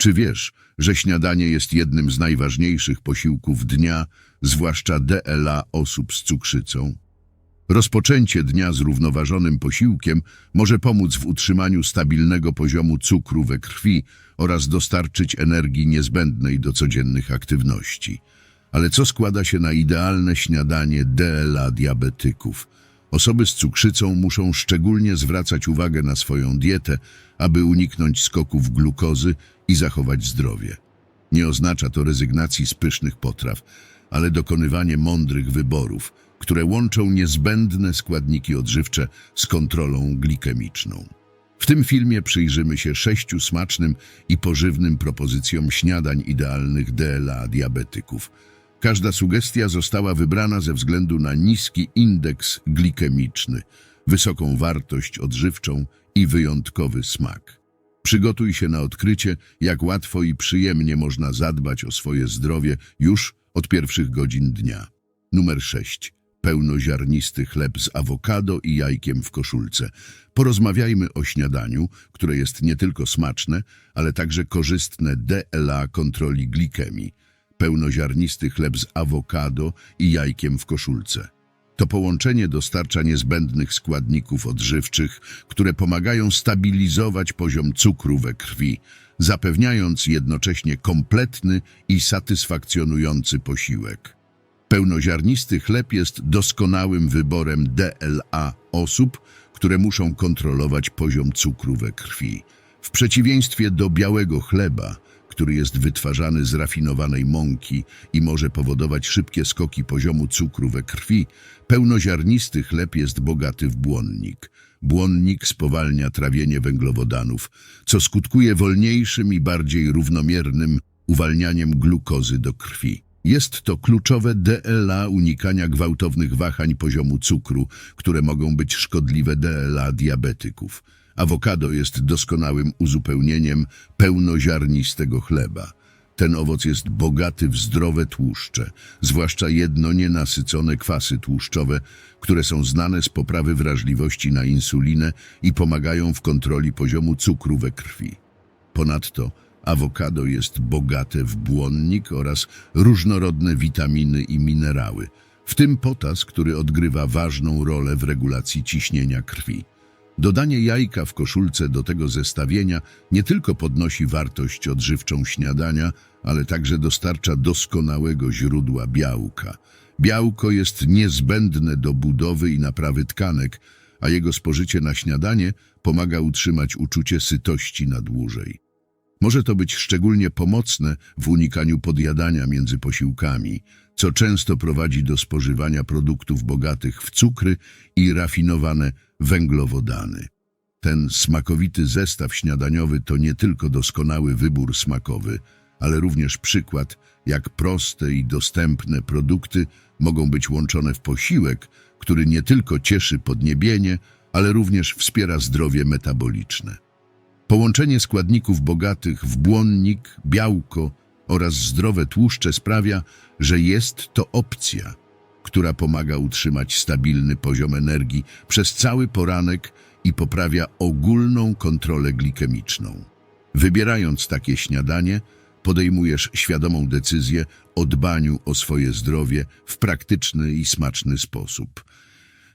Czy wiesz, że śniadanie jest jednym z najważniejszych posiłków dnia, zwłaszcza DLA osób z cukrzycą? Rozpoczęcie dnia zrównoważonym posiłkiem może pomóc w utrzymaniu stabilnego poziomu cukru we krwi oraz dostarczyć energii niezbędnej do codziennych aktywności. Ale co składa się na idealne śniadanie DLA diabetyków? Osoby z cukrzycą muszą szczególnie zwracać uwagę na swoją dietę, aby uniknąć skoków glukozy i zachować zdrowie. Nie oznacza to rezygnacji z pysznych potraw, ale dokonywanie mądrych wyborów, które łączą niezbędne składniki odżywcze z kontrolą glikemiczną. W tym filmie przyjrzymy się sześciu smacznym i pożywnym propozycjom śniadań idealnych DLA diabetyków. Każda sugestia została wybrana ze względu na niski indeks glikemiczny, wysoką wartość odżywczą i wyjątkowy smak. Przygotuj się na odkrycie, jak łatwo i przyjemnie można zadbać o swoje zdrowie już od pierwszych godzin dnia. Numer 6. Pełnoziarnisty chleb z awokado i jajkiem w koszulce. Porozmawiajmy o śniadaniu, które jest nie tylko smaczne, ale także korzystne DLA kontroli glikemii. Pełnoziarnisty chleb z awokado i jajkiem w koszulce. To połączenie dostarcza niezbędnych składników odżywczych, które pomagają stabilizować poziom cukru we krwi, zapewniając jednocześnie kompletny i satysfakcjonujący posiłek. Pełnoziarnisty chleb jest doskonałym wyborem DLA osób, które muszą kontrolować poziom cukru we krwi. W przeciwieństwie do białego chleba, który jest wytwarzany z rafinowanej mąki i może powodować szybkie skoki poziomu cukru we krwi, pełnoziarnisty chleb jest bogaty w błonnik. Błonnik spowalnia trawienie węglowodanów, co skutkuje wolniejszym i bardziej równomiernym uwalnianiem glukozy do krwi. Jest to kluczowe DLA unikania gwałtownych wahań poziomu cukru, które mogą być szkodliwe DLA diabetyków. Awokado jest doskonałym uzupełnieniem pełnoziarnistego chleba. Ten owoc jest bogaty w zdrowe tłuszcze, zwłaszcza jedno nienasycone kwasy tłuszczowe, które są znane z poprawy wrażliwości na insulinę i pomagają w kontroli poziomu cukru we krwi. Ponadto awokado jest bogate w błonnik oraz różnorodne witaminy i minerały, w tym potas, który odgrywa ważną rolę w regulacji ciśnienia krwi. Dodanie jajka w koszulce do tego zestawienia nie tylko podnosi wartość odżywczą śniadania, ale także dostarcza doskonałego źródła białka. Białko jest niezbędne do budowy i naprawy tkanek, a jego spożycie na śniadanie pomaga utrzymać uczucie sytości na dłużej. Może to być szczególnie pomocne w unikaniu podjadania między posiłkami, co często prowadzi do spożywania produktów bogatych w cukry i rafinowane węglowodany. Ten smakowity zestaw śniadaniowy to nie tylko doskonały wybór smakowy, ale również przykład, jak proste i dostępne produkty mogą być łączone w posiłek, który nie tylko cieszy podniebienie, ale również wspiera zdrowie metaboliczne. Połączenie składników bogatych w błonnik, białko oraz zdrowe tłuszcze sprawia, że jest to opcja, która pomaga utrzymać stabilny poziom energii przez cały poranek i poprawia ogólną kontrolę glikemiczną. Wybierając takie śniadanie, podejmujesz świadomą decyzję o dbaniu o swoje zdrowie w praktyczny i smaczny sposób.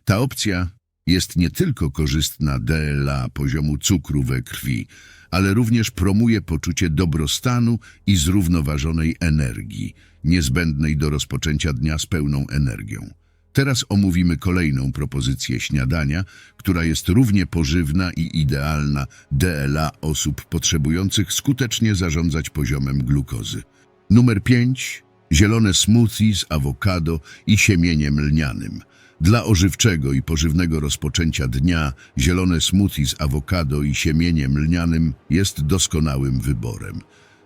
Ta opcja jest nie tylko korzystna dla poziomu cukru we krwi, ale również promuje poczucie dobrostanu i zrównoważonej energii, niezbędnej do rozpoczęcia dnia z pełną energią. Teraz omówimy kolejną propozycję śniadania, która jest równie pożywna i idealna DLA osób potrzebujących skutecznie zarządzać poziomem glukozy. Numer 5. Zielone smoothie z awokado i siemieniem lnianym. Dla ożywczego i pożywnego rozpoczęcia dnia zielone smoothie z awokado i siemieniem lnianym jest doskonałym wyborem.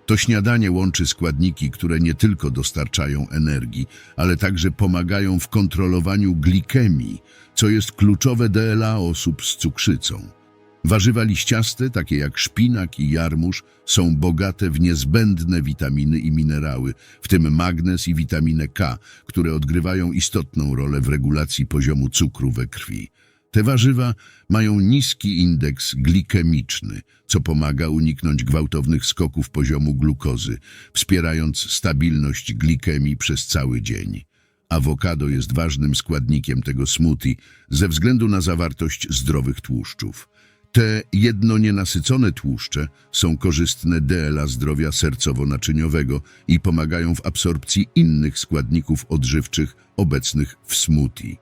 To śniadanie łączy składniki, które nie tylko dostarczają energii, ale także pomagają w kontrolowaniu glikemii, co jest kluczowe dla osób z cukrzycą. Warzywa liściaste, takie jak szpinak i jarmuż, są bogate w niezbędne witaminy i minerały, w tym magnez i witaminę K, które odgrywają istotną rolę w regulacji poziomu cukru we krwi. Te warzywa mają niski indeks glikemiczny, co pomaga uniknąć gwałtownych skoków poziomu glukozy, wspierając stabilność glikemii przez cały dzień. Awokado jest ważnym składnikiem tego smoothie ze względu na zawartość zdrowych tłuszczów. Te jednonienasycone tłuszcze są korzystne dla zdrowia sercowo-naczyniowego i pomagają w absorpcji innych składników odżywczych obecnych w smoothie.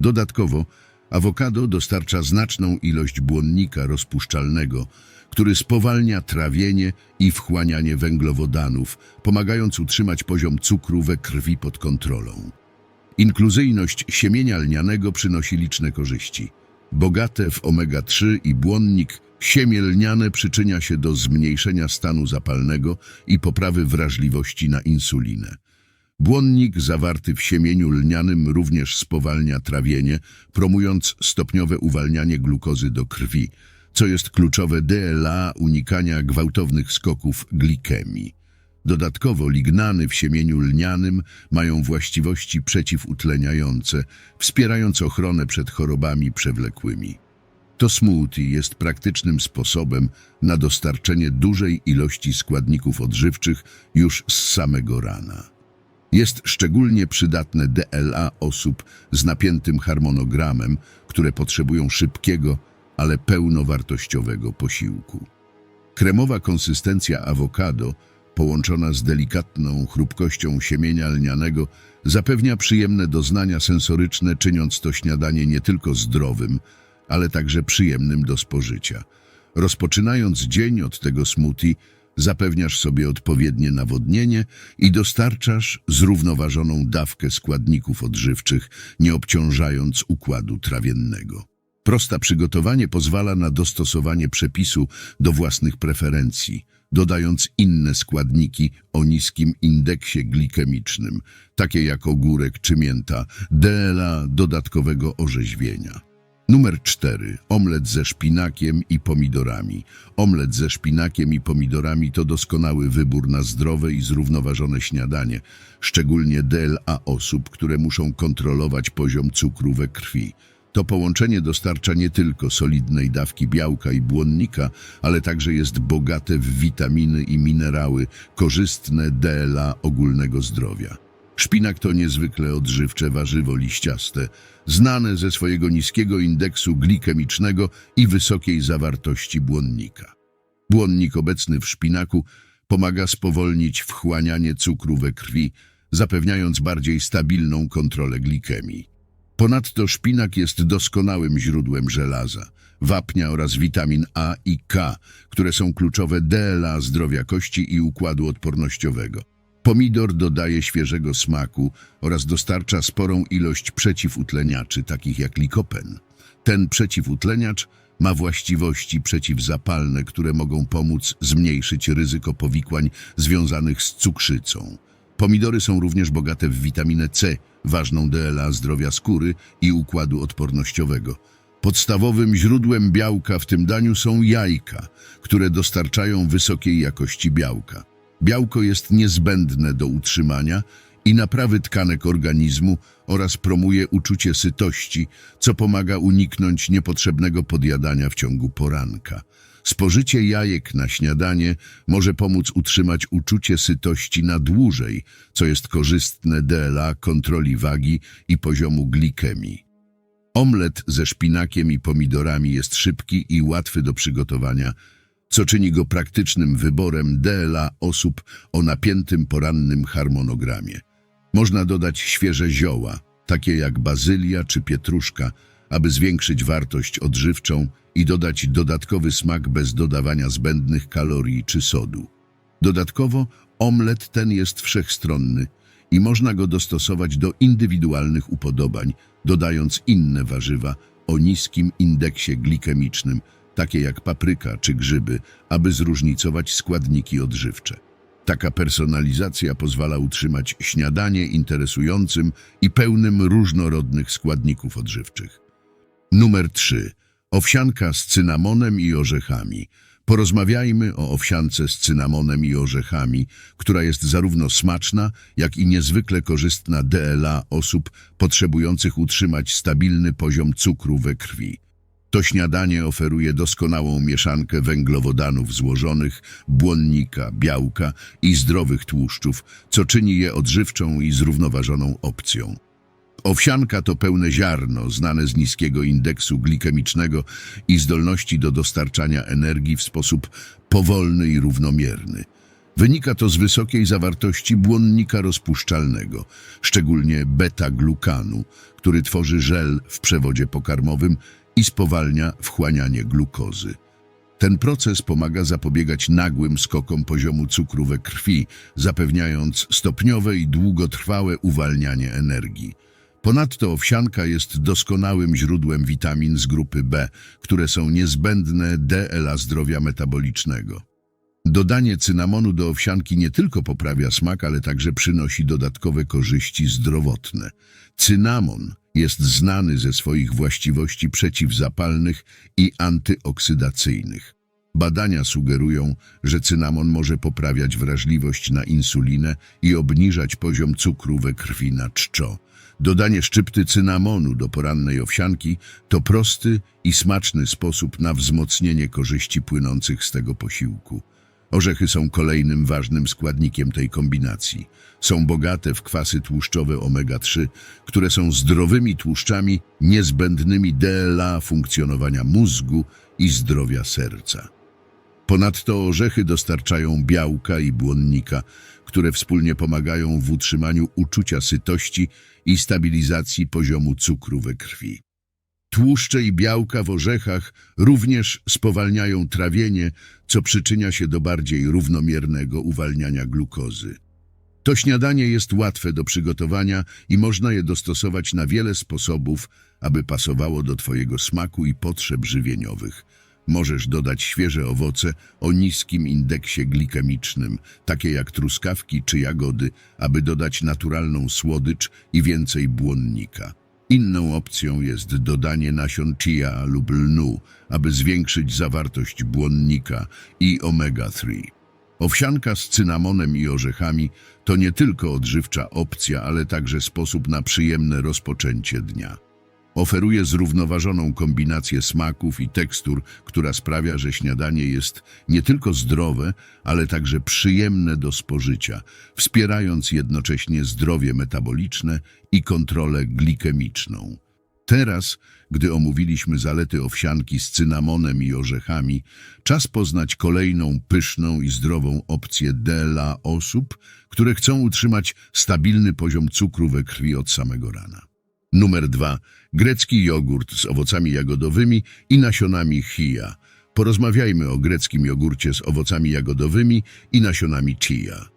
Dodatkowo awokado dostarcza znaczną ilość błonnika rozpuszczalnego, który spowalnia trawienie i wchłanianie węglowodanów, pomagając utrzymać poziom cukru we krwi pod kontrolą. Inkluzyjność siemienia lnianego przynosi liczne korzyści. Bogate w omega-3 i błonnik, siemię lniane przyczynia się do zmniejszenia stanu zapalnego i poprawy wrażliwości na insulinę. Błonnik zawarty w siemieniu lnianym również spowalnia trawienie, promując stopniowe uwalnianie glukozy do krwi, co jest kluczowe dla unikania gwałtownych skoków glikemii. Dodatkowo lignany w siemieniu lnianym mają właściwości przeciwutleniające, wspierając ochronę przed chorobami przewlekłymi. To smoothie jest praktycznym sposobem na dostarczenie dużej ilości składników odżywczych już z samego rana. Jest szczególnie przydatne DLA osób z napiętym harmonogramem, które potrzebują szybkiego, ale pełnowartościowego posiłku. Kremowa konsystencja awokado, połączona z delikatną chrupkością siemienia lnianego, zapewnia przyjemne doznania sensoryczne, czyniąc to śniadanie nie tylko zdrowym, ale także przyjemnym do spożycia. Rozpoczynając dzień od tego smoothie, zapewniasz sobie odpowiednie nawodnienie i dostarczasz zrównoważoną dawkę składników odżywczych, nie obciążając układu trawiennego. Prosta przygotowanie pozwala na dostosowanie przepisu do własnych preferencji, dodając inne składniki o niskim indeksie glikemicznym, takie jak ogórek czy mięta, dla dodatkowego orzeźwienia. Numer 4. Omlet ze szpinakiem i pomidorami. Omlet ze szpinakiem i pomidorami to doskonały wybór na zdrowe i zrównoważone śniadanie, szczególnie dla osób, które muszą kontrolować poziom cukru we krwi. To połączenie dostarcza nie tylko solidnej dawki białka i błonnika, ale także jest bogate w witaminy i minerały korzystne dla ogólnego zdrowia. Szpinak to niezwykle odżywcze warzywo liściaste, znane ze swojego niskiego indeksu glikemicznego i wysokiej zawartości błonnika. Błonnik obecny w szpinaku pomaga spowolnić wchłanianie cukru we krwi, zapewniając bardziej stabilną kontrolę glikemii. Ponadto szpinak jest doskonałym źródłem żelaza, wapnia oraz witamin A i K, które są kluczowe dla zdrowia kości i układu odpornościowego. Pomidor dodaje świeżego smaku oraz dostarcza sporą ilość przeciwutleniaczy, takich jak likopen. Ten przeciwutleniacz ma właściwości przeciwzapalne, które mogą pomóc zmniejszyć ryzyko powikłań związanych z cukrzycą. Pomidory są również bogate w witaminę C, ważną dla zdrowia skóry i układu odpornościowego. Podstawowym źródłem białka w tym daniu są jajka, które dostarczają wysokiej jakości białka. Białko jest niezbędne do utrzymania i naprawy tkanek organizmu oraz promuje uczucie sytości, co pomaga uniknąć niepotrzebnego podjadania w ciągu poranka. Spożycie jajek na śniadanie może pomóc utrzymać uczucie sytości na dłużej, co jest korzystne dla kontroli wagi i poziomu glikemii. Omlet ze szpinakiem i pomidorami jest szybki i łatwy do przygotowania, co czyni go praktycznym wyborem dla osób o napiętym porannym harmonogramie. Można dodać świeże zioła, takie jak bazylia czy pietruszka, aby zwiększyć wartość odżywczą i dodać dodatkowy smak bez dodawania zbędnych kalorii czy sodu. Dodatkowo omlet ten jest wszechstronny i można go dostosować do indywidualnych upodobań, dodając inne warzywa o niskim indeksie glikemicznym, takie jak papryka czy grzyby, aby zróżnicować składniki odżywcze. Taka personalizacja pozwala utrzymać śniadanie interesującym i pełnym różnorodnych składników odżywczych. Numer 3. Owsianka z cynamonem i orzechami. Porozmawiajmy o owsiance z cynamonem i orzechami, która jest zarówno smaczna, jak i niezwykle korzystna DLA osób potrzebujących utrzymać stabilny poziom cukru we krwi. To śniadanie oferuje doskonałą mieszankę węglowodanów złożonych, błonnika, białka i zdrowych tłuszczów, co czyni je odżywczą i zrównoważoną opcją. Owsianka to pełne ziarno, znane z niskiego indeksu glikemicznego i zdolności do dostarczania energii w sposób powolny i równomierny. Wynika to z wysokiej zawartości błonnika rozpuszczalnego, szczególnie beta-glukanu, który tworzy żel w przewodzie pokarmowym i spowalnia wchłanianie glukozy. Ten proces pomaga zapobiegać nagłym skokom poziomu cukru we krwi, zapewniając stopniowe i długotrwałe uwalnianie energii. Ponadto owsianka jest doskonałym źródłem witamin z grupy B, które są niezbędne dla zdrowia metabolicznego. Dodanie cynamonu do owsianki nie tylko poprawia smak, ale także przynosi dodatkowe korzyści zdrowotne. Cynamon jest znany ze swoich właściwości przeciwzapalnych i antyoksydacyjnych. Badania sugerują, że cynamon może poprawiać wrażliwość na insulinę i obniżać poziom cukru we krwi na czczo. Dodanie szczypty cynamonu do porannej owsianki to prosty i smaczny sposób na wzmocnienie korzyści płynących z tego posiłku. Orzechy są kolejnym ważnym składnikiem tej kombinacji. Są bogate w kwasy tłuszczowe omega-3, które są zdrowymi tłuszczami niezbędnymi dla funkcjonowania mózgu i zdrowia serca. Ponadto orzechy dostarczają białka i błonnika, które wspólnie pomagają w utrzymaniu uczucia sytości i stabilizacji poziomu cukru we krwi. Tłuszcze i białka w orzechach również spowalniają trawienie, co przyczynia się do bardziej równomiernego uwalniania glukozy. To śniadanie jest łatwe do przygotowania i można je dostosować na wiele sposobów, aby pasowało do Twojego smaku i potrzeb żywieniowych. Możesz dodać świeże owoce o niskim indeksie glikemicznym, takie jak truskawki czy jagody, aby dodać naturalną słodycz i więcej błonnika. Inną opcją jest dodanie nasion chia lub lnu, aby zwiększyć zawartość błonnika i omega-3. Owsianka z cynamonem i orzechami to nie tylko odżywcza opcja, ale także sposób na przyjemne rozpoczęcie dnia. Oferuje zrównoważoną kombinację smaków i tekstur, która sprawia, że śniadanie jest nie tylko zdrowe, ale także przyjemne do spożycia, wspierając jednocześnie zdrowie metaboliczne i kontrolę glikemiczną. Teraz, gdy omówiliśmy zalety owsianki z cynamonem i orzechami, czas poznać kolejną pyszną i zdrową opcję dla osób, które chcą utrzymać stabilny poziom cukru we krwi od samego rana. Numer dwa. Grecki jogurt z owocami jagodowymi i nasionami chia. Porozmawiajmy o greckim jogurcie z owocami jagodowymi i nasionami chia.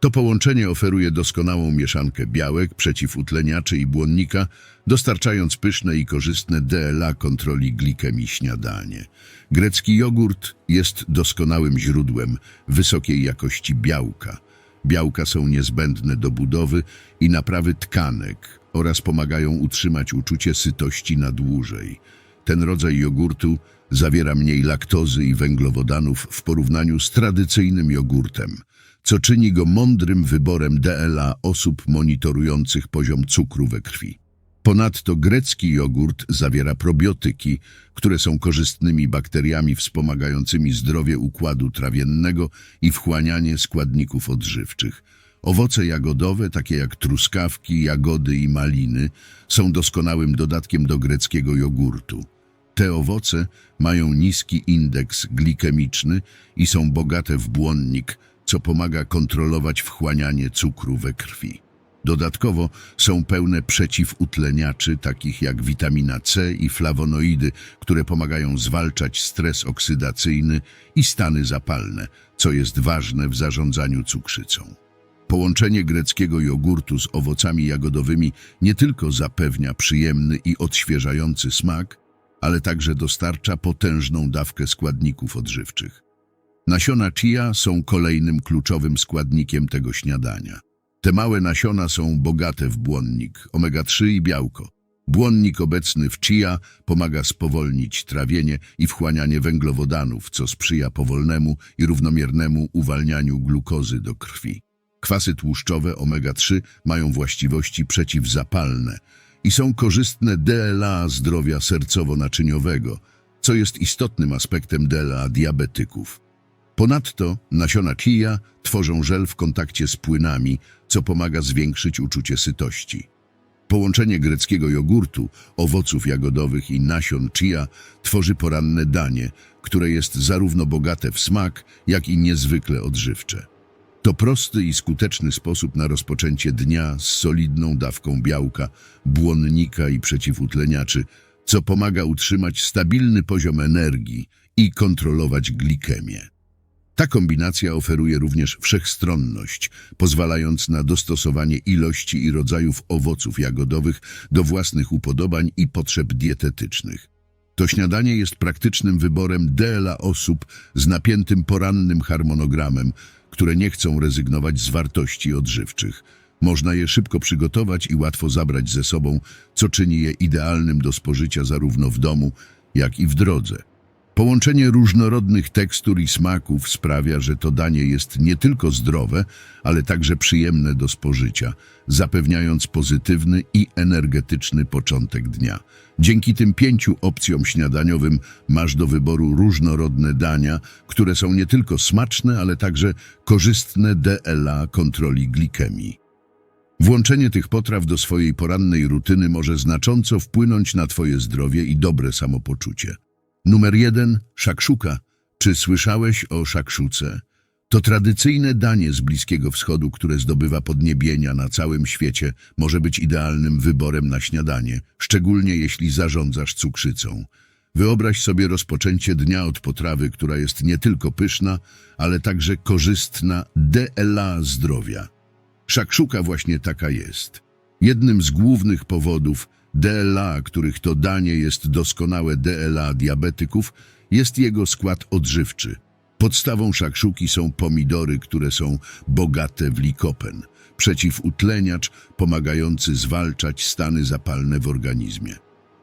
To połączenie oferuje doskonałą mieszankę białek, przeciwutleniaczy i błonnika, dostarczając pyszne i korzystne DLA kontroli glikemii śniadanie. Grecki jogurt jest doskonałym źródłem wysokiej jakości białka. Białka są niezbędne do budowy i naprawy tkanek oraz pomagają utrzymać uczucie sytości na dłużej. Ten rodzaj jogurtu zawiera mniej laktozy i węglowodanów w porównaniu z tradycyjnym jogurtem, co czyni go mądrym wyborem DLA osób monitorujących poziom cukru we krwi. Ponadto grecki jogurt zawiera probiotyki, które są korzystnymi bakteriami wspomagającymi zdrowie układu trawiennego i wchłanianie składników odżywczych. Owoce jagodowe, takie jak truskawki, jagody i maliny, są doskonałym dodatkiem do greckiego jogurtu. Te owoce mają niski indeks glikemiczny i są bogate w błonnik, co pomaga kontrolować wchłanianie cukru we krwi. Dodatkowo są pełne przeciwutleniaczy, takich jak witamina C i flawonoidy, które pomagają zwalczać stres oksydacyjny i stany zapalne, co jest ważne w zarządzaniu cukrzycą. Połączenie greckiego jogurtu z owocami jagodowymi nie tylko zapewnia przyjemny i odświeżający smak, ale także dostarcza potężną dawkę składników odżywczych. Nasiona chia są kolejnym kluczowym składnikiem tego śniadania. Te małe nasiona są bogate w błonnik, omega-3 i białko, Błonnik obecny w chia pomaga spowolnić trawienie i wchłanianie węglowodanów, co sprzyja powolnemu i równomiernemu uwalnianiu glukozy do krwi. Kwasy tłuszczowe omega-3 mają właściwości przeciwzapalne i są korzystne dla zdrowia sercowo-naczyniowego, co jest istotnym aspektem dla diabetyków. Ponadto nasiona chia tworzą żel w kontakcie z płynami, co pomaga zwiększyć uczucie sytości. Połączenie greckiego jogurtu, owoców jagodowych i nasion chia tworzy poranne danie, które jest zarówno bogate w smak, jak i niezwykle odżywcze. To prosty i skuteczny sposób na rozpoczęcie dnia z solidną dawką białka, błonnika i przeciwutleniaczy, co pomaga utrzymać stabilny poziom energii i kontrolować glikemię. Ta kombinacja oferuje również wszechstronność, pozwalając na dostosowanie ilości i rodzajów owoców jagodowych do własnych upodobań i potrzeb dietetycznych. To śniadanie jest praktycznym wyborem dla osób z napiętym porannym harmonogramem, które nie chcą rezygnować z wartości odżywczych. Można je szybko przygotować i łatwo zabrać ze sobą, co czyni je idealnym do spożycia zarówno w domu, jak i w drodze. Połączenie różnorodnych tekstur i smaków sprawia, że to danie jest nie tylko zdrowe, ale także przyjemne do spożycia, zapewniając pozytywny i energetyczny początek dnia. Dzięki tym pięciu opcjom śniadaniowym masz do wyboru różnorodne dania, które są nie tylko smaczne, ale także korzystne dla kontroli glikemii. Włączenie tych potraw do swojej porannej rutyny może znacząco wpłynąć na Twoje zdrowie i dobre samopoczucie. Numer jeden – szakszuka. Czy słyszałeś o szakszuce? To tradycyjne danie z Bliskiego Wschodu, które zdobywa podniebienia na całym świecie, może być idealnym wyborem na śniadanie, szczególnie jeśli zarządzasz cukrzycą. Wyobraź sobie rozpoczęcie dnia od potrawy, która jest nie tylko pyszna, ale także korzystna dla zdrowia. Szakszuka właśnie taka jest. Jednym z głównych powodów DLA, których to danie jest doskonałe DLA diabetyków, jest jego skład odżywczy. Podstawą szakszuki są pomidory, które są bogate w likopen, przeciwutleniacz pomagający zwalczać stany zapalne w organizmie.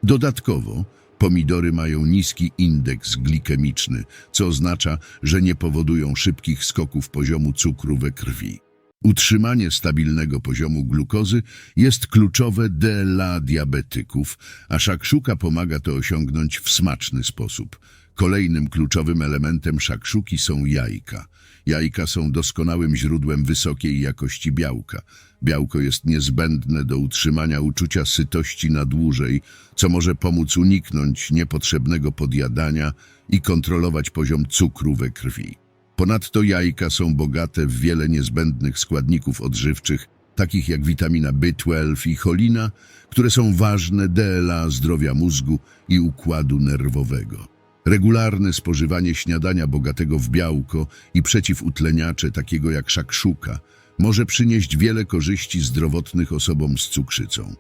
Dodatkowo pomidory mają niski indeks glikemiczny, co oznacza, że nie powodują szybkich skoków poziomu cukru we krwi. Utrzymanie stabilnego poziomu glukozy jest kluczowe dla diabetyków, a szakszuka pomaga to osiągnąć w smaczny sposób. Kolejnym kluczowym elementem szakszuki są jajka. Jajka są doskonałym źródłem wysokiej jakości białka. Białko jest niezbędne do utrzymania uczucia sytości na dłużej, co może pomóc uniknąć niepotrzebnego podjadania i kontrolować poziom cukru we krwi. Ponadto jajka są bogate w wiele niezbędnych składników odżywczych, takich jak witamina B12 i cholina, które są ważne dla zdrowia mózgu i układu nerwowego. Regularne spożywanie śniadania bogatego w białko i przeciwutleniacze takiego jak szakszuka może przynieść wiele korzyści zdrowotnych osobom z cukrzycą.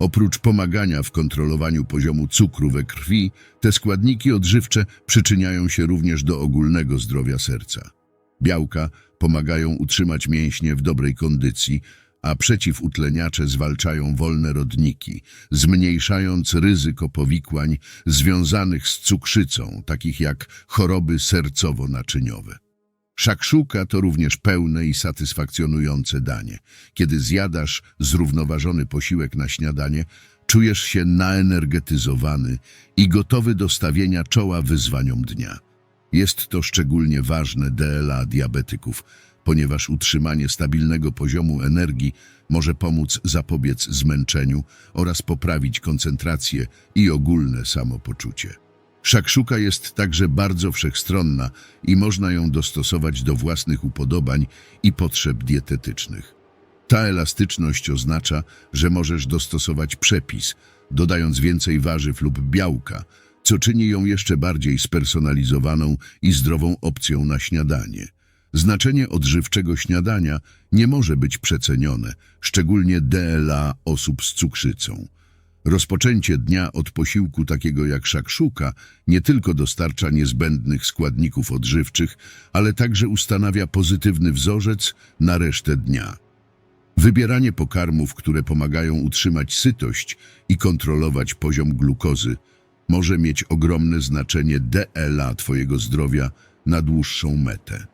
Oprócz pomagania w kontrolowaniu poziomu cukru we krwi, te składniki odżywcze przyczyniają się również do ogólnego zdrowia serca. Białka pomagają utrzymać mięśnie w dobrej kondycji, a przeciwutleniacze zwalczają wolne rodniki, zmniejszając ryzyko powikłań związanych z cukrzycą, takich jak choroby sercowo-naczyniowe. Szakszuka to również pełne i satysfakcjonujące danie. Kiedy zjadasz zrównoważony posiłek na śniadanie, czujesz się naenergetyzowany i gotowy do stawienia czoła wyzwaniom dnia. Jest to szczególnie ważne dla diabetyków, ponieważ utrzymanie stabilnego poziomu energii może pomóc zapobiec zmęczeniu oraz poprawić koncentrację i ogólne samopoczucie. Szakszuka jest także bardzo wszechstronna i można ją dostosować do własnych upodobań i potrzeb dietetycznych. Ta elastyczność oznacza, że możesz dostosować przepis, dodając więcej warzyw lub białka, co czyni ją jeszcze bardziej spersonalizowaną i zdrową opcją na śniadanie. Znaczenie odżywczego śniadania nie może być przecenione, szczególnie dla osób z cukrzycą. Rozpoczęcie dnia od posiłku takiego jak szakszuka nie tylko dostarcza niezbędnych składników odżywczych, ale także ustanawia pozytywny wzorzec na resztę dnia. Wybieranie pokarmów, które pomagają utrzymać sytość i kontrolować poziom glukozy, może mieć ogromne znaczenie DLA Twojego zdrowia na dłuższą metę.